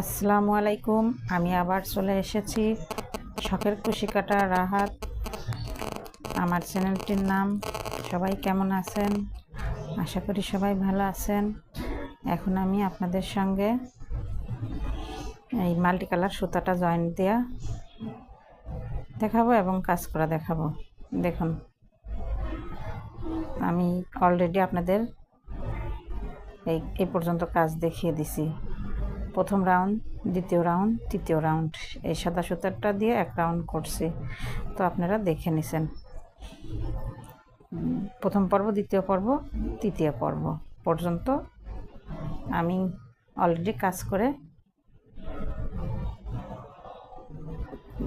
আসসালামু আলাইকুম। আমি আবার চলে এসেছি শখের খুশি কাটা রাহাত। আমার চ্যানেলটির নাম। সবাই কেমন আছেন? আশা করি সবাই ভালো আছেন। এখন আমি আপনাদের সঙ্গে এই মাল্টি কালার সুতাটা জয়েন্ট দেওয়া দেখাবো এবং কাজ করা দেখাবো। দেখুন। আমি অলরেডি আপনাদের এই এই পর্যন্ত কাজ দেখিয়ে দিছি। প্রথম রাউন্ড, দ্বিতীয় রাউন্ড, তৃতীয় রাউন্ড এই সাদা সুতারটা দিয়ে এক রাউন্ড করছি। তো আপনারা দেখে নিছেন। প্রথম পর্ব, দ্বিতীয় পর্ব, তৃতীয় পর্ব পর্যন্ত আমি অলরেডি কাজ করে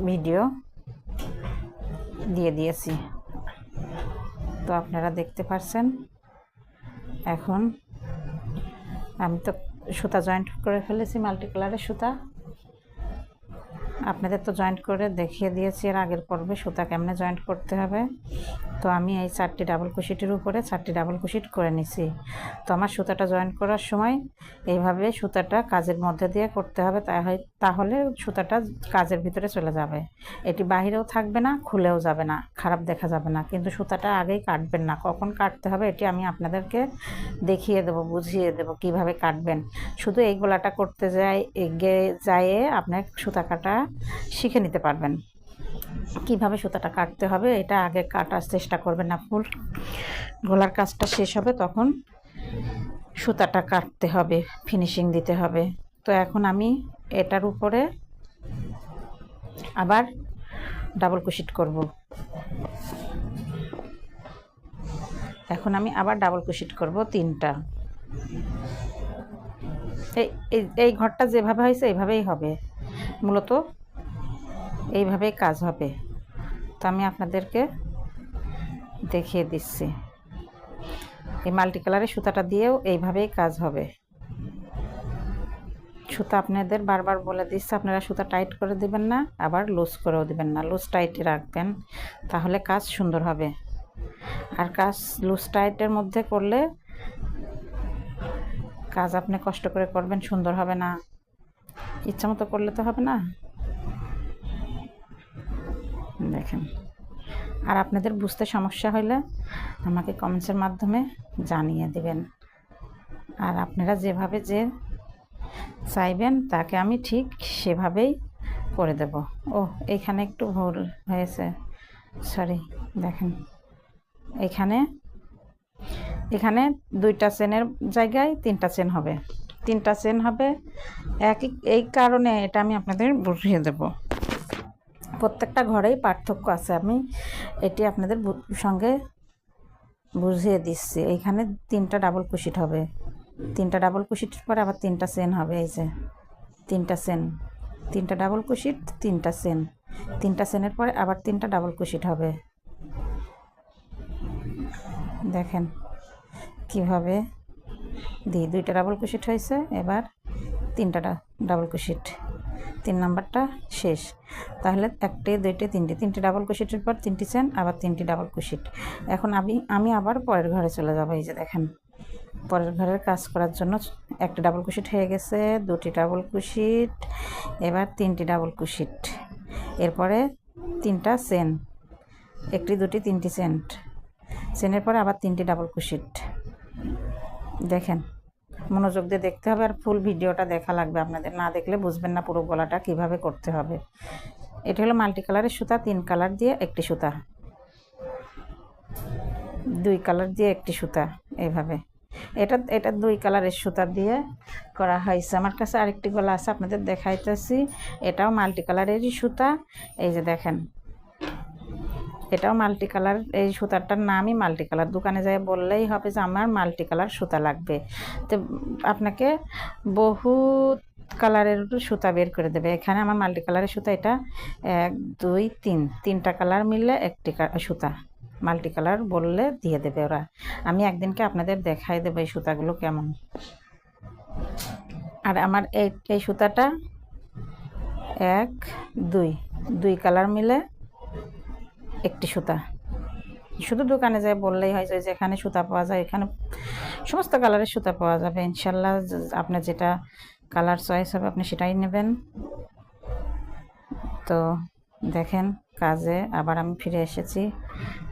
ভিডিও দিয়ে দিয়েছি। তো আপনারা দেখতে পাচ্ছেন এখন আমি তো সুতা জয়েন্ট করে ফেলেছি মাল্টি কালারের সুতা। আপনাদের তো জয়েন্ট করে দেখিয়ে দিয়েছি এর আগের পর্বে সুতা কেমনে জয়েন্ট করতে হবে। তো আমি এই চারটি ডাবল কুশিটির উপরে চারটি ডাবল কুশিট করে নিছি। তো আমার সুতাটা জয়েন করার সময় এইভাবে সুতাটা কাজের মধ্যে দিয়ে করতে হবে তাহলে তাহলে সুতাটা কাজের ভিতরে চলে যাবে। এটি বাহিরেও থাকবে না, খুলেও যাবে না, খারাপ দেখা যাবে না। কিন্তু সুতাটা আগেই কাটবেন না। কখন কাটতে হবে এটি আমি আপনাদেরকে দেখিয়ে দেবো, বুঝিয়ে দেবো কীভাবে কাটবেন। শুধু এই গোলাটা করতে যাই এগিয়ে যাইয়ে আপনার সুতা কাটা শিখে নিতে পারবেন। কীভাবে সুতাটা কাটতে হবে, এটা আগে কাটার চেষ্টা করবেন না ফুল। গলার কাজটা শেষ হবে তখন সুতাটা কাটতে হবে ফিনিশিং দিতে হবে। তো এখন আমি এটার উপরে আবার ডাবল কুশিট করব। এখন আমি আবার ডাবল কুশিট করব তিনটা। এই, এই- ঘরটা যেভাবে হয়েছে এইভাবেই হবে। মূলত এইভাবেই কাজ হবে। তো আমি আপনাদেরকে দেখিয়ে দিচ্ছি। এই মাল্টি কালারের সুতাটা দিয়েও এইভাবেই কাজ হবে। সুতা আপনাদের বারবার বলে দিচ্ছে, আপনারা সুতা টাইট করে দিবেন না, আবার লুজ করেও দিবেন না। লুজ টাইটে রাখবেন, তাহলে কাজ সুন্দর হবে। আর কাজ লুজ টাইটের মধ্যে করলে কাজ আপনি কষ্ট করে করবেন, সুন্দর হবে না। ইচ্ছা মতো করলে তো হবে না। দেখেন। আর আপনাদের বুঝতে সমস্যা হলে আমাকে কমেন্টসের মাধ্যমে জানিয়ে দেবেন। আর আপনারা যেভাবে যে চাইবেন, তাকে আমি ঠিক সেভাবেই করে দেব। ও এখানে একটু ভুল হয়েছে। সরি দেখেন। এখানে এখানে দুইটা চেনের জায়গায় তিনটা চেন হবে। তিনটা চেন হবে। এক, এই কারণে এটা আমি আপনাদের বুঝিয়ে দেব। প্রত্যেকটা ঘরেই পার্থক্য আছে। আমি এটি আপনাদের সঙ্গে বুঝিয়ে দিচ্ছি। এইখানে তিনটা ডাবল কুশিট হবে। তিনটা ডাবল কুশিটের পরে আবার তিনটা সেন হবে, এই যে। তিনটা সেন তিনটা ডাবল কুশিট তিনটা সেন তিনটা সেনের পরে আবার তিনটা ডাবল কুশিট হবে। দেখেন কীভাবে দিই দুইটা ডাবল কুশিট হয়েছে। এবার তিনটা ডাবল কুশিট তিন নাম্বারটা শেষ। তাহলে একটি, দুইটি, তিনটি তিনটি ডাবল কুশিটের পর তিনটি চেন আবার তিনটি ডাবল কুশিট এখন আমি আমি আবার পরের ঘরে চলে যাব, এই যে দেখেন। পরের ঘরের কাজ করার জন্য একটা ডাবল কুশিট হয়ে গেছে, দুটি ডাবল কুশিট এবার তিনটি ডাবল কুশিট এরপরে তিনটা চেন একটি, দুটি, তিনটি সেন্ট চেনের পরে আবার তিনটি ডাবল কুশিট দেখেন মনোযোগ দিয়ে দেখতে হবে আর ফুল ভিডিওটা দেখা লাগবে আপনাদের। না দেখলে বুঝবেন না পুরো গলাটা কীভাবে করতে হবে। এটা হলো মাল্টি কালারের সুতা, তিন কালার দিয়ে একটি সুতা। দুই কালার দিয়ে একটি সুতা এইভাবে এটা এটা দুই কালারের সুতা দিয়ে করা হয়েছে। আমার কাছে আরেকটি গলা আছে, আপনাদের দেখাইতেছি। এটাও মাল্টি কালারেরই সুতা। এই যে দেখেন এটাও মাল্টি কালার এই সুতারটার নামই মাল্টি কালার দোকানে যাই বললেই হবে যে আমার মাল্টি কালার সুতা লাগবে। তো আপনাকে বহু কালারের সুতা বের করে দেবে। এখানে আমার মাল্টি কালারের সুতা এটা এক, দুই, তিন। তিনটা কালার মিললে একটি সুতা। মাল্টি কালার বললে দিয়ে দেবে ওরা। আমি একদিনকে আপনাদের দেখাই দেবো এই সুতাগুলো কেমন। আর আমার এই এই সুতাটা এক, দুই। দুই কালার মিলে একটি সুতা। শুধু দোকানে যায় বললেই হয় যে যেখানে সুতা পাওয়া যায় এখানে সমস্ত কালারের সুতা পাওয়া যাবে। ইনশাল্লাহ আপনার যেটা কালার চয়েস হবে আপনি সেটাই নেবেন। তো দেখেন কাজে আবার আমি ফিরে এসেছি,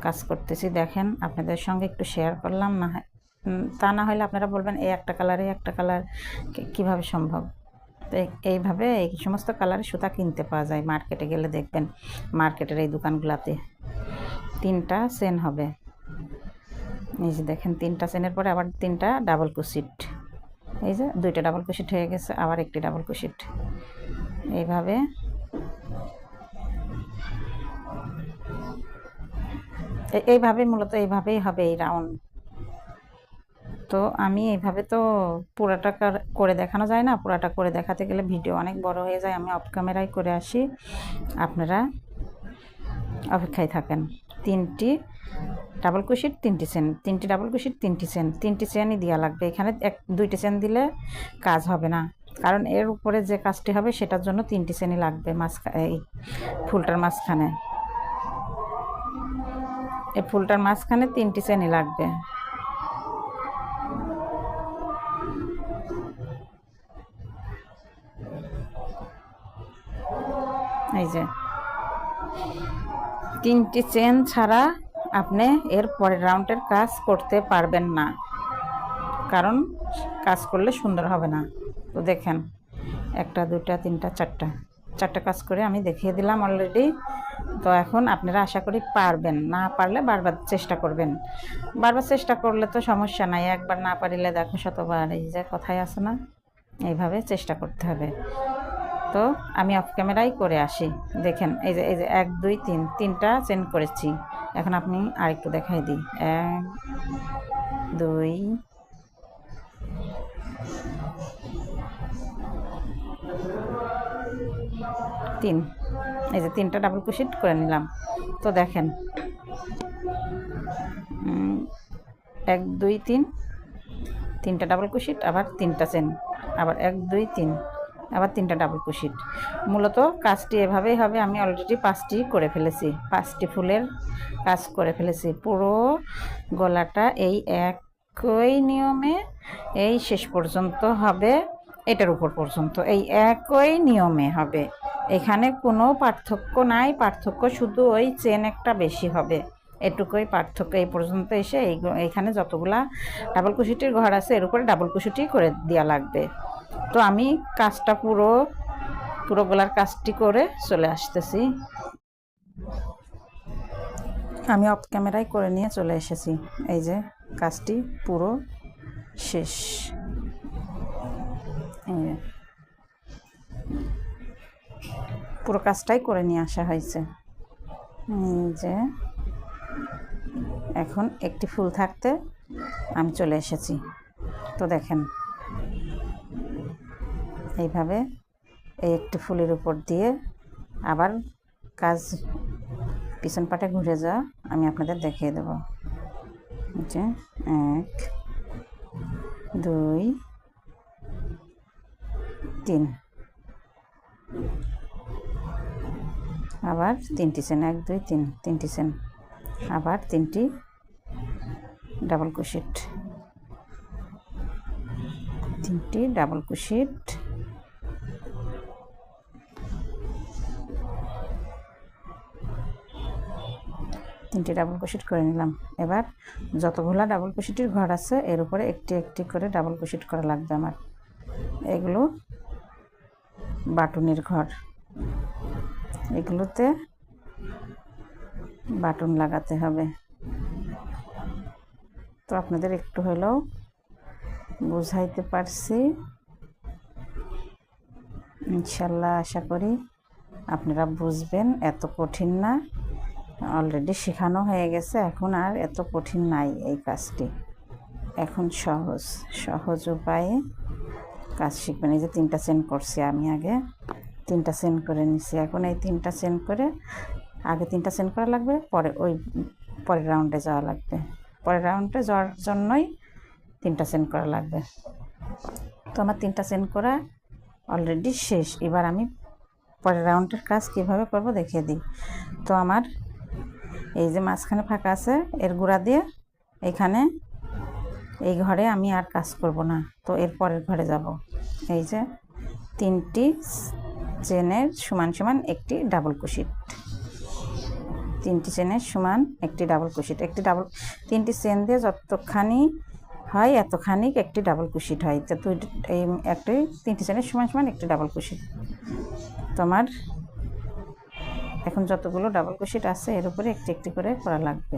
কাজ করতেছি। দেখেন আপনাদের সঙ্গে একটু শেয়ার করলাম, না তা না হলে আপনারা বলবেন, এই একটা কালার একটা কালার কীভাবে সম্ভব? তো এই- এইভাবে এই সমস্ত কালারের সুতা কিনতে পাওয়া যায়। মার্কেটে গেলে দেখবেন, মার্কেটের এই দোকানগুলোতে তিনটা সেন হবে। এই যে দেখেন, তিনটা সেনের পরে আবার তিনটা ডাবল কুশিট এই যে দুইটা ডাবল কুশিট হয়ে গেছে, আবার একটি ডাবল কুশিট এইভাবে এইভাবে মূলত এইভাবেই হবে এই রাউন্ড তো আমি এইভাবে তো পুরাটা কার- দেখানো যায় না। পুরাটা করে দেখাতে গেলে ভিডিও অনেক বড় হয়ে যায়। আমি অফ ক্যামেরায় করে আসি। আপনারা অপেক্ষায় থাকেন। তিনটি ডাবল কুশিট তিনটি চেন তিনটি ডাবল কুশির তিনটি চেন তিনটি চেনই দেওয়া লাগবে। এখানে এক, দুইটি চেন দিলে কাজ হবে না। কারণ এর উপরে যে কাজটি হবে সেটার জন্য তিনটি চেনই লাগবে মাঝখা, এই ফুলটার মাঝখানে। এই ফুলটার মাঝখানে তিনটি চেনই লাগবে। এই যে। তিনটি চেন ছাড়া আপনি এর পরের রাউন্ডের কাজ করতে পারবেন না। কারণ কাজ করলে সুন্দর হবে না। তো দেখেন, একটা দুটা তিনটা, চারটা। চারটা কাজ করে আমি দেখিয়ে দিলাম অলরেডি তো এখন আপনারা আশা করি পারবেন। না পারলে বারবার চেষ্টা করবেন। বারবার চেষ্টা করলে তো সমস্যা নাই। একবার না পারিলে দেখো শতবার। এই যে কথাই আছে না? এইভাবে চেষ্টা করতে হবে। তো আমি অফ ক্যামেরাই করে আসি। দেখেন, এই যে এই যে, এক, দুই, তিন, তিনটা চেন করেছি। এখন আপনি আরেকটু দেখাই দিই। এক, দুই, তিন। এই যে, তিনটা ডাবল কুশিট করে নিলাম। তো দেখেন এক, দুই, তিন, তিনটা ডাবল কুশিট আবার তিনটা চেন আবার এক, দুই, তিন। আবার তিনটা ডাবল কুশিট মূলত কাজটি এভাবেই হবে, আমি অলরেডি পাঁচটি করে ফেলেছি। পাঁচটি ফুলের কাজ করে ফেলেছি। পুরো গলাটা এই একই নিয়মে এই শেষ পর্যন্ত হবে, এটার উপর পর্যন্ত। এই একই নিয়মে হবে। এখানে কোনো পার্থক্য নাই, পার্থক্য শুধু ওই চেন একটা বেশি হবে। এটুকুই পার্থক্য। এই পর্যন্ত এসে এই এইখানে যতগুলা ডাবল কুশিটির ঘর আছে, এর উপরে ডাবল কুশিটি করে দেওয়া লাগবে। তো আমি কাজটা পুরো পুরো গলার কাজটি করে চলে আসতেছি। আমি অফ ক্যামেরায় করে নিয়ে চলে এসেছি। এই যে কাজটি পুরো শেষ। পুরো কাজটাই করে নিয়ে আসা হয়েছে। যে। এখন একটি ফুল থাকতে আমি চলে এসেছি। তো দেখেন এইভাবে এই একটি ফুলের উপর দিয়ে আবার কাজ পিছন পাটে ঘুরে যাওয়া আমি আপনাদের দেখিয়ে দেব। যে এক, দুই, তিন। আবার তিনটি সেন, এক, দুই, তিন। তিনটি সেন, আবার তিনটি ডাবল কুশিট। তিনটি ডাবল কুশিট। তিনটি ডাবল কুশিট করে নিলাম। এবার যতগুলা ডাবল কুশিটির ঘর আছে, এর উপরে একটি একটি করে ডাবল কুশিট করা লাগবে আমার। এগুলো বাটুনের ঘর। এগুলোতে বাটন লাগাতে হবে। তো আপনাদের একটু হলেও বুঝাইতে পারছি। ইনশাল্লাহ আশা করি আপনারা বুঝবেন, এত কঠিন না। অলরেডি শেখানো হয়ে গেছে, এখন আর এত কঠিন নাই এই কাজটি। এখন সহজ সহজ উপায়ে কাজ শিখবেন এই যে তিনটা চেন করছি আমি আগে। তিনটা চেন করে নিছি। এখন এই তিনটা চেন করে আগে তিনটা চেন করা লাগবে, পরে ওই পরের রাউন্ডে যাওয়া লাগবে। পরের রাউন্ডে যাওয়ার জন্যই তিনটা চেন করা লাগবে। তো আমার তিনটা চেন করা অলরেডি শেষ। এবার আমি পরের রাউন্ডের কাজ কীভাবে করব দেখিয়ে দিই। তো আমার এই যে মাঝখানে ফাঁকা আছে, এর গুঁড়া দিয়ে এখানে এই ঘরে আমি আর কাজ করব না। তো এর পরের ঘরে যাব। এই যে তিনটি চেনের সমান সমান একটি ডাবল কুশিট। তিনটি চেনের সমান একটি ডাবল কুশিট। একটি ডাবল, তিনটি চেন দিয়ে যতখানি হয় এতখানি একটি ডাবল কুশিট হয়। তো দুই, এই একটি, তিনটি চেনের সমান সমান একটি ডাবল কুশিট। তোমার এখন যতগুলো ডাবল কুশিট আছে, এর উপরে একটি একটি করে করা লাগবে।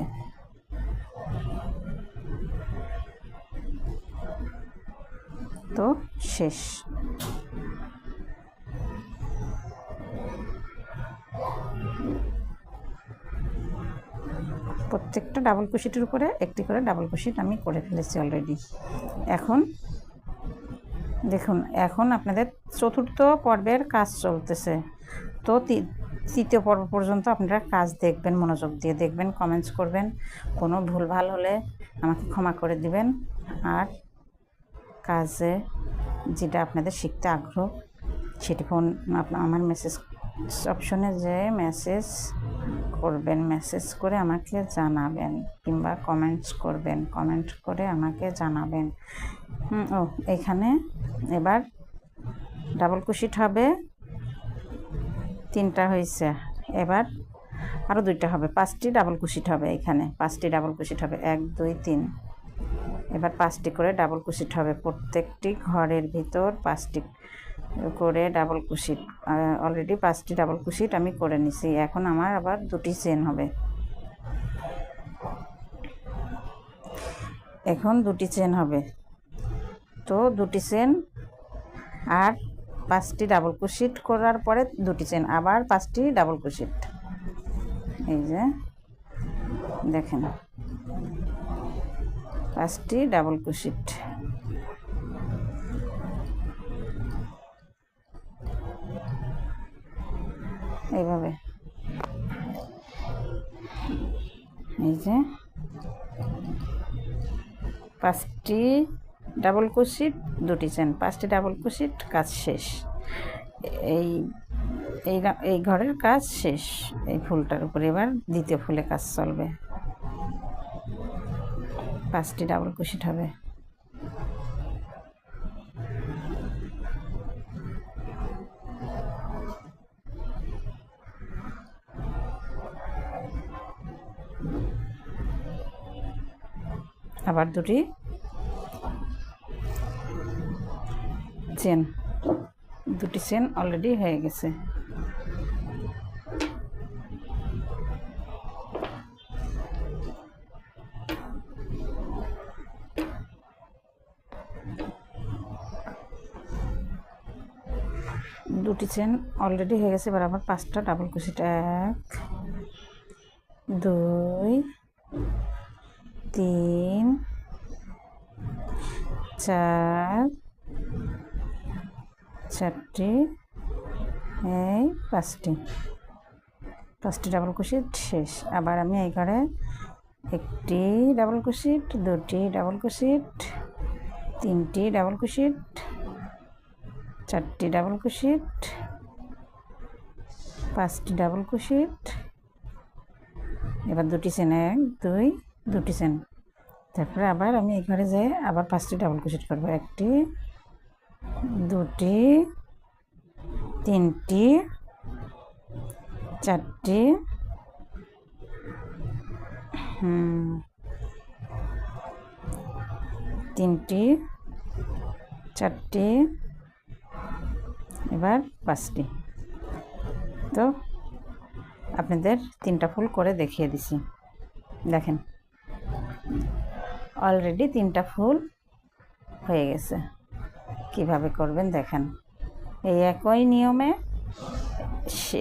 তো শেষ। প্রত্যেকটা ডাবল কুশিটের উপরে একটি করে ডাবল কুশিট আমি করে ফেলেছি অলরেডি এখন দেখুন, এখন আপনাদের চতুর্থ পর্বের কাজ চলতেছে। তো তৃতীয় পর্ব পর্যন্ত আপনারা কাজ দেখবেন, মনোযোগ দিয়ে দেখবেন কমেন্টস করবেন। কোনো ভুলভাল হলে আমাকে ক্ষমা করে দিবেন। আর কাজে যেটা আপনাদের শিখতে আগ্রহ, সেটি ফোন আমার মেসেজ অপশনে যে মেসেজ করবেন মেসেজ করে আমাকে জানাবেন কিংবা কমেন্টস করবেন কমেন্ট করে আমাকে জানাবেন। ও, এখানে এবার ডাবল কুশিট হবে। তিনটা হয়েছে। এবার আরও দুইটা হবে। পাঁচটি ডাবল কুশিট হবে এখানে। পাঁচটি ডাবল কুশিট হবে। এক, দুই, তিন। এবার পাঁচটি করে ডাবল কুশিট হবে। প্রত্যেকটি ঘরের ভিতর পাঁচটি করে ডাবল কুশিট অলরেডি পাঁচটি ডাবল কুশিট আমি করে নিছি। এখন আমার আবার দুটি চেন হবে। এখন দুটি চেন হবে। তো দুটি চেন আর পাঁচটি ডাবল কুশিট করার পরে দুটি চেন আবার পাঁচটি ডাবল কুশিট এই যে, দেখেন। পাঁচটি ডাবল কুশিট এইভাবে। এই যে, পাঁচটি ডাবল কুশিট দুটি চেন, পাঁচটি ডাবল কুশিট কাজ শেষ। এই এই এই ঘরের কাজ শেষ। এই ফুলটার উপরে এবার দ্বিতীয় ফুলে কাজ চলবে। পাঁচটি ডাবল কুশিট হবে। আবার দুটি চেন দুটি চেন অলরেডি হয়ে গেছে। দুটি চেন অলরেডি হয়ে গেছে, এবার আবার পাঁচটা ডাবল কুশিট এক, দুই, তিন, চার চারটি, এই পাঁচটি। পাঁচটি ডাবল কুশিট শেষ। আবার আমি এই ঘরে একটি ডাবল কুশিট দুটি ডাবল কুশিট তিনটি ডাবল কুশিট চারটি ডাবল কুশিট পাঁচটি ডাবল কুশিট এবার দুটি চেন এক, দুই, দুটি চেন তারপরে আবার আমি এই ঘরে যাই আবার পাঁচটি ডাবল কুশিট করব। একটি দুটি, তিনটি, চারটি তিনটি, চারটি, এবার পাঁচটি। তো আপনাদের তিনটা ফুল করে দেখিয়ে দিছি। দেখেন অলরেডি তিনটা ফুল হয়ে গেছে। কীভাবে করবেন দেখেন। এই একই নিয়মে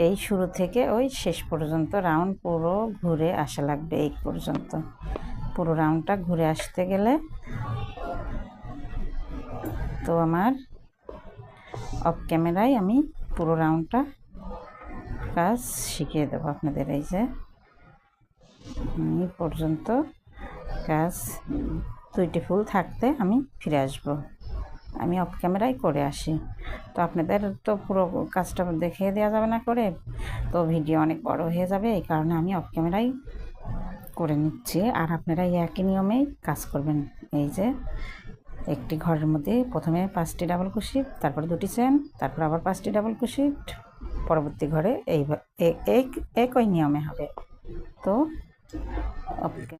এই শুরু থেকে ওই শেষ পর্যন্ত রাউন্ড পুরো ঘুরে আসা লাগবে এই পর্যন্ত। পুরো রাউন্ডটা ঘুরে আসতে গেলে তো আমার অফ ক্যামেরায় আমি পুরো রাউন্ডটা কাজ শিখিয়ে দেবো আপনাদের এই যে। এই পর্যন্ত কাজ দুইটি ফুল থাকতে আমি ফিরে আসব। আমি অফ ক্যামেরায় করে আসি। তো আপনাদের তো পুরো কাজটা দেখিয়ে দেওয়া যাবে না করে, তো ভিডিও অনেক বড় হয়ে যাবে, এই কারণে আমি অফ ক্যামেরাই করে নিচ্ছি। আর আপনারা একই নিয়মেই কাজ করবেন। এই যে, একটি ঘরের মধ্যে প্রথমে পাঁচটি ডাবল কুশিট তারপর দুটি চেন তারপর আবার পাঁচটি ডাবল কুশিট পরবর্তী ঘরে এই একই নিয়মে হবে। তো ওকে